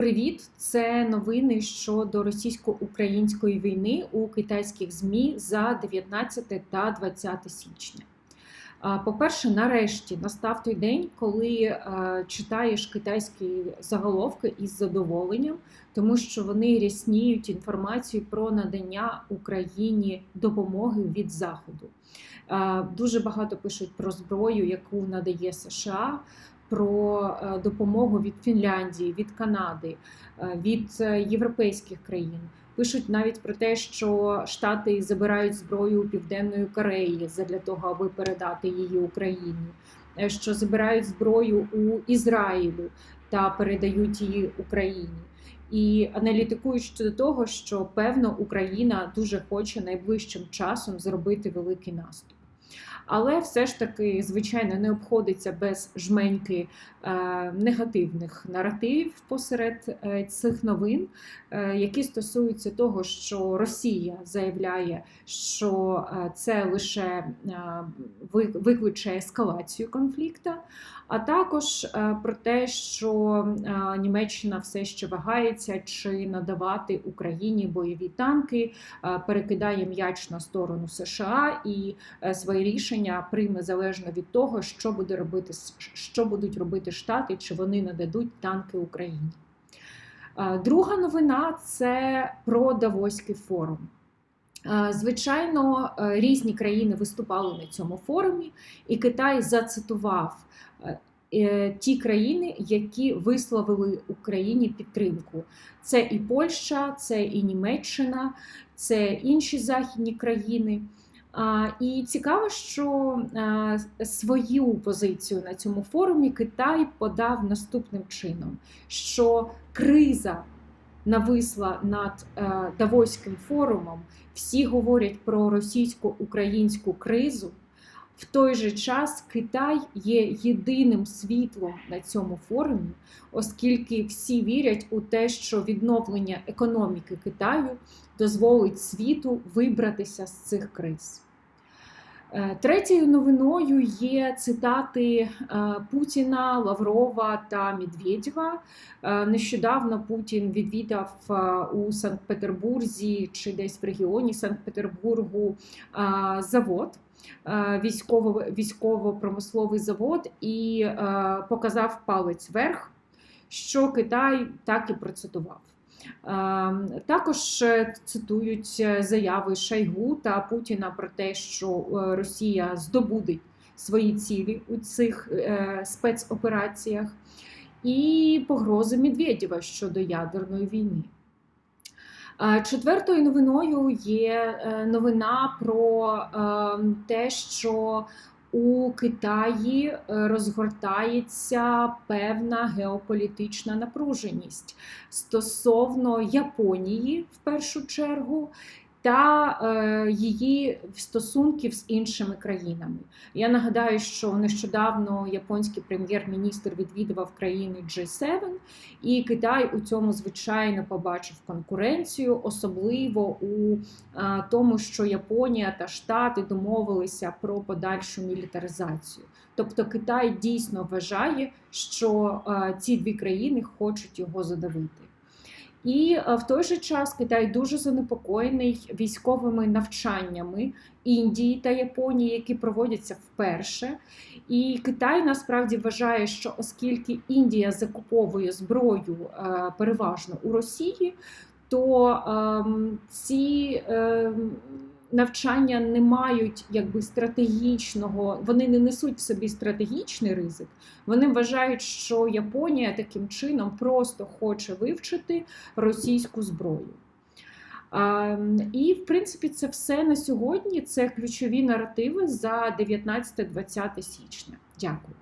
Привіт, це новини щодо російсько-української війни у китайських ЗМІ за 19 та 20 січня. По-перше, нарешті настав той день, коли е, читаєш китайські заголовки із задоволенням, тому що вони рясніють інформацію про надання Україні допомоги від Заходу. Дуже багато пишуть про зброю, яку надає США. Про е, допомогу від Фінляндії, від Канади, е, від е, європейських країн. Пишуть навіть про те, що Штати забирають зброю у Південної Кореї для того, аби передати її Україні, що забирають зброю у Ізраїлю та передають її Україні. І аналітикують щодо того, що певно Україна дуже хоче найближчим часом зробити великий наступ. Але все ж таки, звичайно, не обходиться без жменьки е, негативних наративів посеред е, цих новин, е, які стосуються того, що Росія заявляє, що це лише викличе ескалацію конфлікту, а також про те, що Німеччина все ще вагається, чи надавати Україні бойові танки, перекидає м'яч на сторону США і е, рішення прийме залежно від того, що буде робити що будуть робити Штати, чи вони нададуть танки Україні. Друга новина це про Давоський форум. Звичайно, е, різні країни виступали на цьому форумі, і Китай зацитував е, е, ті країни, які висловили Україні підтримку. Це і Польща, це і Німеччина, це інші західні країни. І цікаво, що свою позицію на цьому форумі Китай подав наступним чином: що криза нависла над е, Давоським форумом, всі говорять про російсько-українську кризу. В той же час Китай є єдиним світлом на цьому форумі, оскільки всі вірять у те, що відновлення економіки Китаю дозволить світу вибратися з цих криз. Е, Третьою новиною є цитати е, Путіна, Лаврова та Медведєва. Е, Нещодавно Путін відвідав у Санкт-Петербурзі чи десь в регіоні Санкт-Петербургу завод. Е, Військово, військово-промисловий завод і е, показав палець вверх, що Китай так і процитував. Ем, Також е, цитують е, заяви Шойгу та Путіна про те, що е, Росія здобуде свої цілі у цих е, спецопераціях, і погрози Медведєва щодо ядерної війни. Е, Четвертою новиною є е, новина про ем, те, що у Китаї е, розгортається певна геополітична напруженість стосовно Японії в першу чергу. Та е, її стосунків з іншими країнами. Я нагадаю, що нещодавно японський прем'єр-міністр відвідував країни G7, і Китай у цьому звичайно побачив конкуренцію, особливо у е, тому, що Японія та Штати домовилися про подальшу мілітаризацію. Тобто Китай дійсно вважає, що е, ці дві країни хочуть його задавити. І е, в той же час Китай дуже занепокоєний військовими навчаннями Індії та Японії, які проводяться вперше. І Китай насправді вважає, що оскільки Індія закуповує зброю е, переважно у Росії, то ем, ці ем, навчання не мають якби стратегічного, вони не несуть в собі стратегічний ризик. Вони вважають, що Японія таким чином просто хоче вивчити російську зброю. А, І, в принципі, це все на сьогодні. Це ключові наративи за 19-20 січня. Дякую.